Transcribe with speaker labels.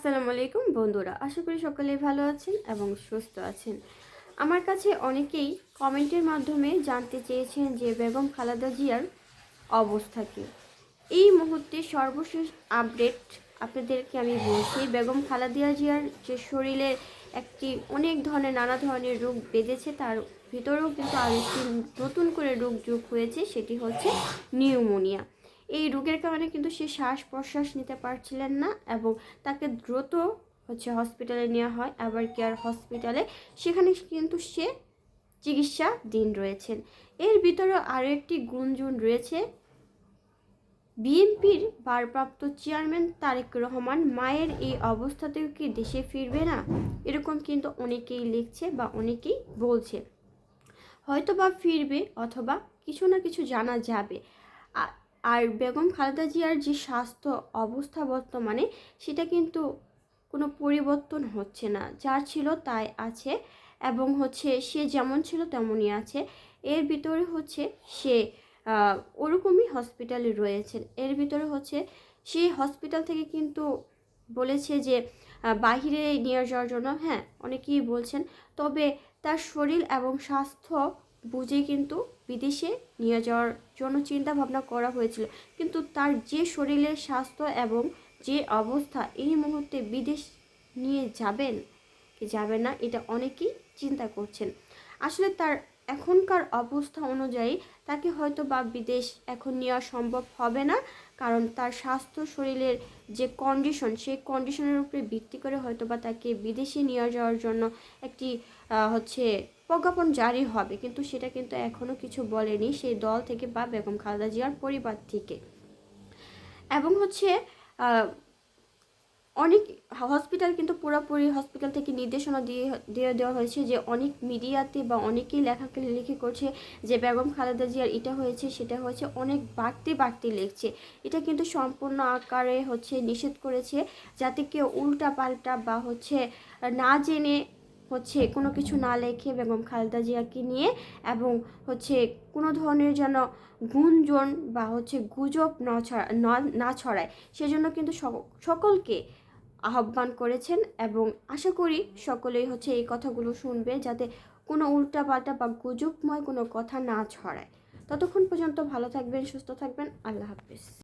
Speaker 1: আসসালামু আলাইকুম বন্ধুরা, আশা করি সকলেই ভালো আছেন এবং সুস্থ আছেন। আমার কাছে অনেকেই কমেন্টের মাধ্যমে জানতে চেয়েছেন যে বেগম খালেদা জিয়ার অবস্থা কী। এই মুহূর্তে সর্বশেষ আপডেট আপনাদেরকে আমি বলছি, বেগম খালেদা জিয়ার যে শরীরে একটি অনেক ধরনের, নানা ধরনের রোগ বেঁধেছে, তার ভিতরেও কিন্তু আর একটি নতুন করে রোগ যোগ হয়েছে, সেটি হচ্ছে নিউমোনিয়া। এই রোগের কারণে কিন্তু সে শ্বাস প্রশ্বাস নিতে পারছিলেন না এবং তাকে দ্রুত হচ্ছে হসপিটালে নেওয়া হয়। আবার কেয়ার হসপিটালে সেখানে কিন্তু সে চিকিৎসা দিন রয়েছেন। এর ভিতরে আরও একটি গুঞ্জন রয়েছে। বিএনপির ভারপ্রাপ্ত চেয়ারম্যান তারেক রহমান, মায়ের এই অবস্থাতেও কি দেশে ফিরবে না? এরকম কিন্তু অনেকেই লিখছে বা অনেকেই বলছে। হয়তো বা ফিরবে অথবা কিছু না কিছু জানা যাবে। আর বেগম খালেদা জিয়ার যে স্বাস্থ্য অবস্থা বর্তমানে, সেটা কিন্তু কোনো পরিবর্তন হচ্ছে না। যা ছিল তাই আছে এবং হচ্ছে সে যেমন ছিল তেমনই আছে। এর ভিতরে হচ্ছে সে ওরকমই হসপিটালে রয়েছেন। এর ভিতরে হচ্ছে সেই হসপিটাল থেকে কিন্তু বলেছে যে বাহিরে নিয়ে যাওয়ার জন্য। হ্যাঁ অনেকেই বলছেন। তবে তার শরীর এবং স্বাস্থ্য বুঝে কিন্তু বিদেশে নিয়ে যাওয়ার জন্য চিন্তা ভাবনা করা হয়েছিল। কিন্তু তার যে শরীরের স্বাস্থ্য এবং যে অবস্থা এই মুহূর্তে বিদেশ নিয়ে যাবেন কি যাবেন না, এটা অনেকেই চিন্তা করছেন। আসলে তার এখনকার অবস্থা অনুযায়ী তাকে হয়তো বা বিদেশ এখন নেওয়া সম্ভব হবে না, কারণ তার স্বাস্থ্য শরীরের যে কন্ডিশন সেই কন্ডিশনের উপরে ভিত্তি করে হয়তো বা তাকে বিদেশে নিয়ে যাওয়ার জন্য একটি হচ্ছে প্রজ্ঞাপন জারি হবে। কিন্তু সেটা কিন্তু এখনও কিছু বলেনি সেই দল থেকে বা বেগম খালেদা জিয়ার পরিবার থেকে। এবং হচ্ছে অনেক হসপিটাল কিন্তু পুরোপুরি হসপিটাল থেকে নির্দেশনা দিয়ে দিয়ে দেওয়া হয়েছে যে অনেক মিডিয়াতে বা অনেকেই লেখাকে লিখে করছে যে বেগম খালেদা জিয়ার এটা হয়েছে, সেটা হয়েছে, অনেক বাড়তি বাড়তি লিখছে। এটা কিন্তু সম্পূর্ণ আকারে হচ্ছে নিষেধ করেছে যাতে কেউ উল্টা পাল্টা বা হচ্ছে না জেনে হচ্ছে কোনো কিছু না লেখে বেগম খালেদা জিয়াকে নিয়ে এবং হচ্ছে কোনো ধরনের যেন গুঞ্জন বা হচ্ছে গুজব না ছড়া, না ছড়ায়। সেজন্য কিন্তু সকলকে আহ্বান করেছেন এবং আশা করি সকলেই হচ্ছে এই কথাগুলো শুনবে যাতে কোনো উল্টাপাল্টা বা গুজবময় কোনো কথা না ছড়ায়। ততক্ষণ পর্যন্ত ভালো থাকবেন, সুস্থ থাকবেন। আল্লাহ হাফিজ।